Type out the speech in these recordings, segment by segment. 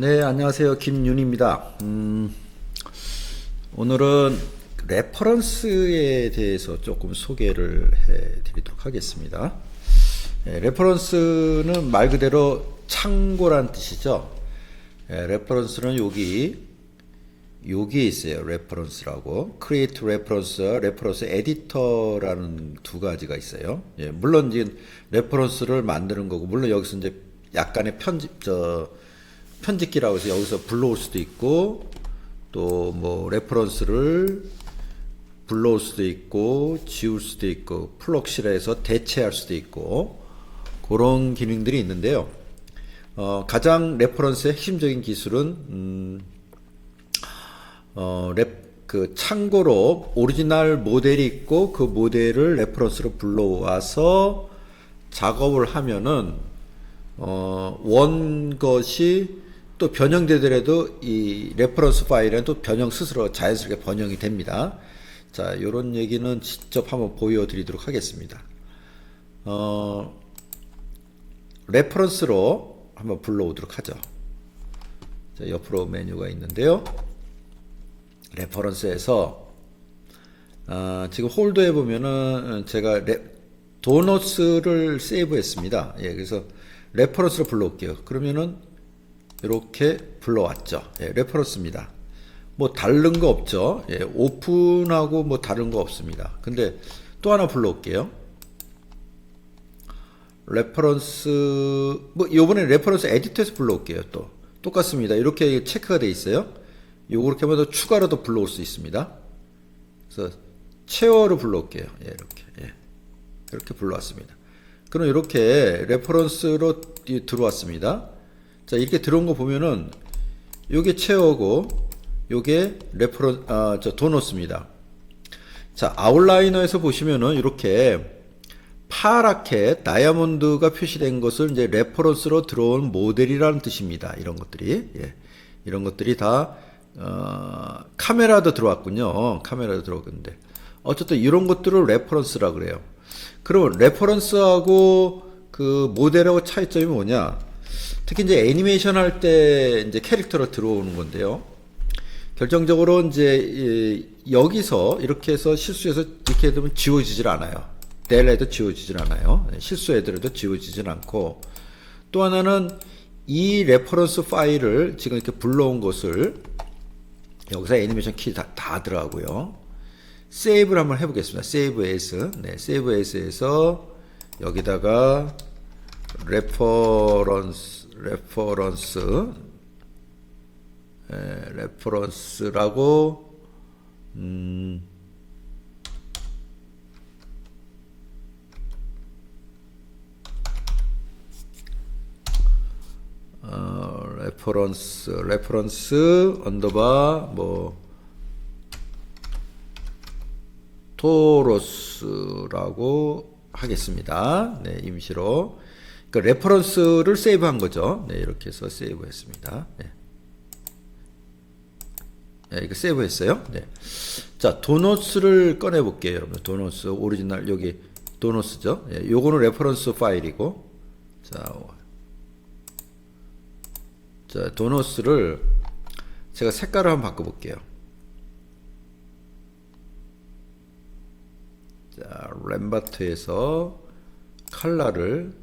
네, 안녕하세요. 김윤입니다. 음, 오늘은 레퍼런스에 대해서 조금 소개를 해 드리도록 하겠습니다. 예, 레퍼런스는 말 그대로 창고란 뜻이죠. 예, 레퍼런스는 여기 여기에 있어요. 레퍼런스라고. create reference, reference editor라는 두 가지가 있어요. 예, 물론 이제 레퍼런스를 만드는 거고 물론 여기서 이제 약간의 편집 저 편집기라고 해서 여기서 불러올 수도 있고 또 뭐 레퍼런스를 불러올 수도 있고 지울 수도 있고 플럭실에서 대체할 수도 있고 그런 기능들이 있는데요. 어, 가장 레퍼런스의 핵심적인 기술은 음, 어, 랩, 그 참고로 오리지널 모델이 있고 그 모델을 레퍼런스로 불러와서 작업을 하면은 어, 원 것이 또 변형되더라도 이 레퍼런스 파일은 또 변형 스스로 자연스럽게 번영이 됩니다. 자, 요런 얘기는 직접 한번 보여드리도록 하겠습니다. 어, 레퍼런스로 한번 불러오도록 하죠. 자, 옆으로 메뉴가 있는데요. 레퍼런스에서 아, 지금 홀더에 보면은 제가 레, 도너스를 세이브했습니다. 예, 그래서 레퍼런스로 불러올게요. 그러면은 이렇게 불러왔죠. 예, 레퍼런스입니다. 뭐 다른 거 없죠. 예, 오픈하고 뭐 다른 거 없습니다. 근데 또 하나 불러올게요. 레퍼런스 뭐 요번에 레퍼런스 에디터에서 불러올게요. 또 똑같습니다. 이렇게 체크가 돼 있어요. 요거 이렇게 하면 더 추가로도 불러올 수 있습니다. 그래서 체어로 불러올게요. 예, 이렇게 예. 이렇게 불러왔습니다. 그럼 이렇게 레퍼런스로 들어왔습니다. 자 이렇게 들어온 거 보면은 요게 체어고 요게 레퍼런 아저 도너스입니다. 자 아웃라이너에서 보시면은 이렇게 파랗게 다이아몬드가 표시된 것을 이제 레퍼런스로 들어온 모델이라는 뜻입니다. 이런 것들이 예. 이런 것들이 다 어, 카메라도 들어왔군요. 카메라도 들어왔는데 어쨌든 이런 것들을 레퍼런스라 그래요. 그러면 레퍼런스하고 그 모델하고 차이점이 뭐냐? 특히 이제 애니메이션 할 때 이제 캐릭터로 들어오는 건데요. 결정적으로 이제 여기서 이렇게 해서 실수해서 이렇게 되면 지워지질 않아요. 델레도 지워지질 않아요. 실수해더라도 지워지질 않고 또 하나는 이 레퍼런스 파일을 지금 이렇게 불러온 것을 여기서 애니메이션 키 다, 다 들어가고요. 세이브를 한번 해보겠습니다. 세이브 에스. 네, 세이브 에스에서 여기다가 레퍼런스, 레퍼런스, 에, 레퍼런스라고, 음, 어, 레퍼런스, 레퍼런스, 언더바, 뭐, 토로스라고 하겠습니다. 네, 임시로. 그 레퍼런스를 세이브한 거죠. 네, 이렇게 해서 세이브했습니다. 네. 네, 이거 세이브했어요. 네. 자, 도너스를 꺼내 볼게요, 여러분. 도너스 오리지널 여기 도너스죠. 예, 요거는 레퍼런스 파일이고. 자, 자, 도너스를 제가 색깔을 한번 바꿔 볼게요. 자, 램바트에서 컬러를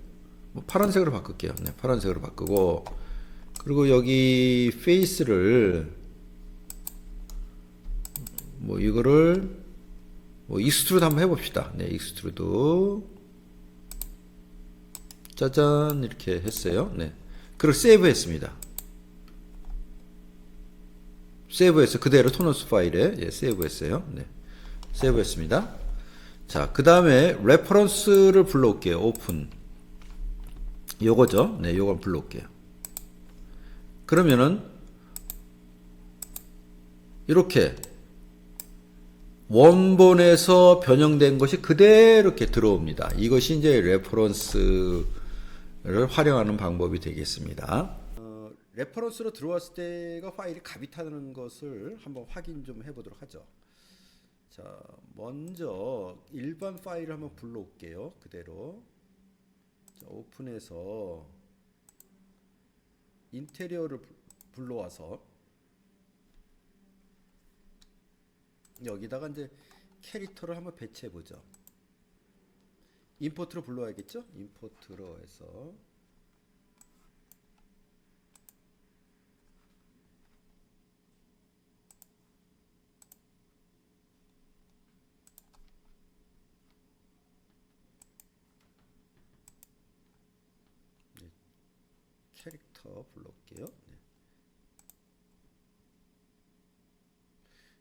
뭐 파란색으로 바꿀게요. 네, 파란색으로 바꾸고 그리고 여기 페이스를 뭐 이거를 뭐 익스트루드 한번 해봅시다. 네, 익스트루드 짜잔 이렇게 했어요. 네, 그리고 세이브했습니다. 세이브해서 그대로 토너스 파일에 예, 세이브했어요. 네, 세이브했습니다. 자, 그 다음에 레퍼런스를 불러올게요. 오픈. 요거죠. 네, 요걸 불러올게요. 그러면은 이렇게 원본에서 변형된 것이 그대로 이렇게 들어옵니다. 이것이 이제 레퍼런스를 활용하는 방법이 되겠습니다. 어, 레퍼런스로 들어왔을 때가 파일이 값이 타는 것을 한번 확인 좀 해보도록 하죠. 자, 먼저 일반 파일을 한번 불러올게요. 그대로. 자, 오픈해서 인테리어를 불러와서 여기다가 이제 캐릭터를 한번 배치해 보죠. 임포트로 불러와야겠죠? 임포트로 해서 네, 캐릭터 불러올게요. 네.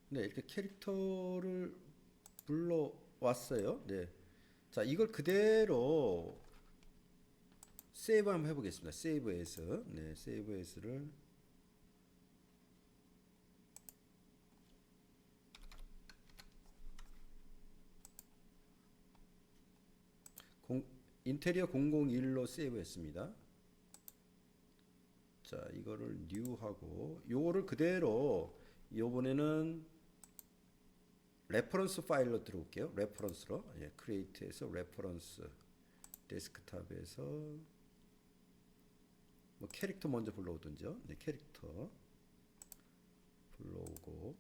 네, 이렇게 캐릭터를 불러왔어요. 네. 자, 이걸 그대로 세이브 한번 해보겠습니다. 세이브 에스. 네, 세이브 에스를 공, 인테리어 001로 세이브 했습니다. 자, 이거를 new 하고 요거를 그대로 요번에는 레퍼런스 파일로 들어올게요. 레퍼런스로. 예, create에서 레퍼런스 데스크탑에서 뭐 캐릭터 먼저 불러오든지요. 네, 캐릭터 불러오고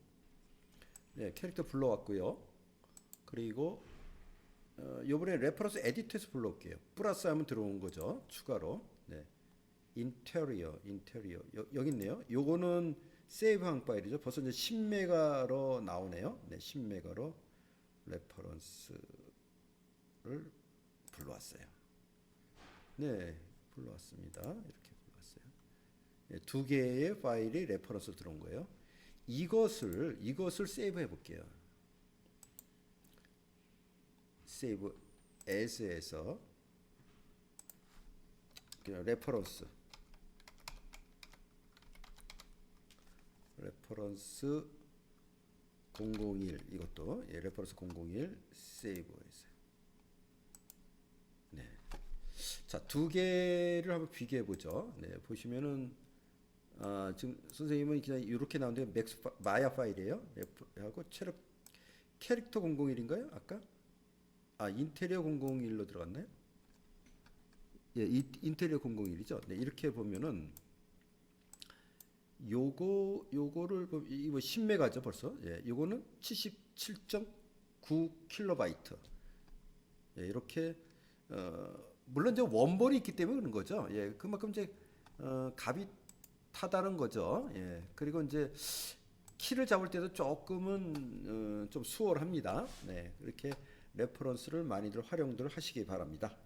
네, 캐릭터 불러왔고요. 그리고 어, 요번에 레퍼런스 에디터에서 불러올게요. 플러스 하면 들어온 거죠. 추가로. 네. 인테리어, 인테리어. 여, 여기 있네요. 요거는 세이브한 파일이죠. 벌써 이제 10메가로 나오네요. 네, 10메가로 레퍼런스를 불러왔어요. 네, 불러왔습니다. 이렇게 불러왔어요. 네, 두 개의 파일이 레퍼런스 들어온 거예요. 이것을, 이것을 세이브 해 볼게요. 세이브 as에서 레퍼런스 레퍼런스 001 이것도 예, 레퍼런스 001 세이브 했어요. 네. 자, 두 개를 한번 비교해 보죠. 네, 보시면은 아, 지금 선생님은 그냥 이렇게 나오는데 맥스 파, 마야 파일이에요. 하고 체력 캐릭터 001인가요? 아까? 아, 인테리어 001로 들어갔나요? 예, 이, 인테리어 001이죠. 네, 이렇게 보면은 요거 요거를 보- 이거 10메가죠, 벌써. 예, 요거는 77.9 킬로바이트. 예, 이렇게 어, 물론 이제 원본이 있기 때문에 그런 거죠. 예, 그만큼 이제 어, 값이 타다는 거죠. 예, 그리고 이제 키를 잡을 때도 조금은 어, 좀 수월합니다. 네, 이렇게 레퍼런스를 많이들 활용들 하시기 바랍니다.